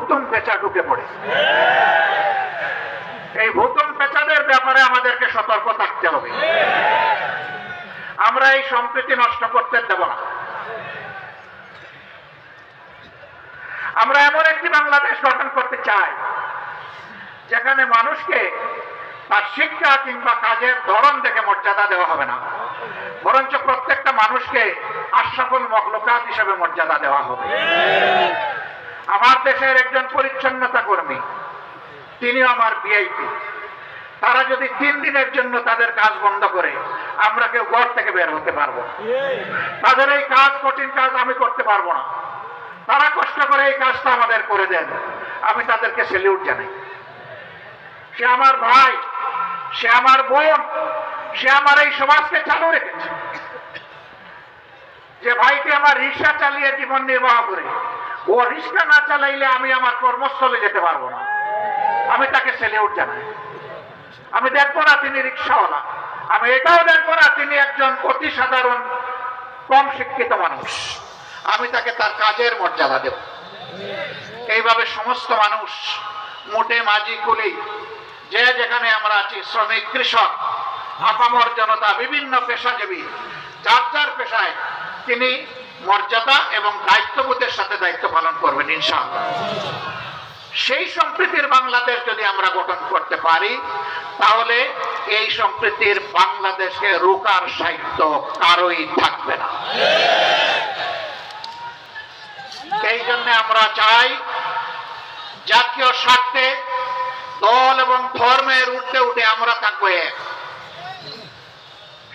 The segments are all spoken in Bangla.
ভুতুম পেঁচা ঢুকে পড়ে। এই ভুতুম পেঁচাদের ব্যাপারে আমাদেরকে সতর্ক থাকতে হবে। আমরা এই সম্প্রীতি নষ্ট করতে দেব না। আমরা এমন একটি বাংলাদেশ গঠন করতে চাই, যেখানে মানুষকে তার শিক্ষা কিংবা কাজের ধরন দেখে মর্যাদা দেওয়া হবে না। বরঞ্চ প্রত্যেকটা মানুষকে আশরাফুল মখলুকাত হিসেবে মর্যাদা দেওয়া হবে। আমার দেশের একজন পরিচ্ছন্নতা কর্মী, তিনিও আমার বিআইপি তারা যদি তিন দিনের জন্য তাদের কাজ বন্ধ করে, আমরা কেউ ঘর থেকে বের হতে পারব তাদের এই কাজ কঠিন কাজ আমি করতে পারব না। তারা কষ্ট করে এই কাজটা আমাদের করে দেন। আমি তাদেরকে সেলিউট জানাই। সে আমার ভাই, সে আমার বোন, সে আমার এই সমাজকে চালু রেখেছে। যে ভাইটি আমার রিক্সা চালিয়ে জীবন নির্বাহ করে ও রিক্সা না চালাইলে আমি আমার কর্মস্থলে যেতে পারব না। আমি তাকে সেলিউট জানাই। আমি দেখব না তিনি রিক্সাওয়ালা। আমি এটাও দেখব না তিনি একজন অতি সাধারণ কম শিক্ষিত মানুষ। আমি তাকে তার কাজের মর্যাদা দেব। এইভাবে সমস্ত মানুষ, মোটে, মাঝি, কুলি, যে যেখানে আমরা আছি, শ্রমিক, কৃষক, আপামর জনতা, বিভিন্ন পেশাজীবী, যার যার পেশায় তিনি মর্যাদা এবং দায়িত্ববোধের সাথে দায়িত্ব পালন করবেন, ইনশাআল্লাহ। সেই সম্প্রীতির বাংলাদেশ যদি আমরা গঠন করতে পারি, তাহলে এই সম্প্রীতির বাংলাদেশকে রোকার সাহিত্য কারোই থাকবে না। এই জন্য আমরা চাই জাতীয় স্বার্থে দল এবং ধর্মের উঠতে উঠে আমরা থাকব এক।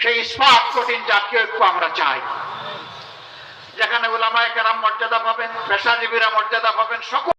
সেই স্পাত কঠিন জাতীয় ঐক্য আমরা চাই। যেখানে ওলামায় কেরাম মর্যাদা পাবেন পেশাজীবীরা মর্যাদা পাবেন সকল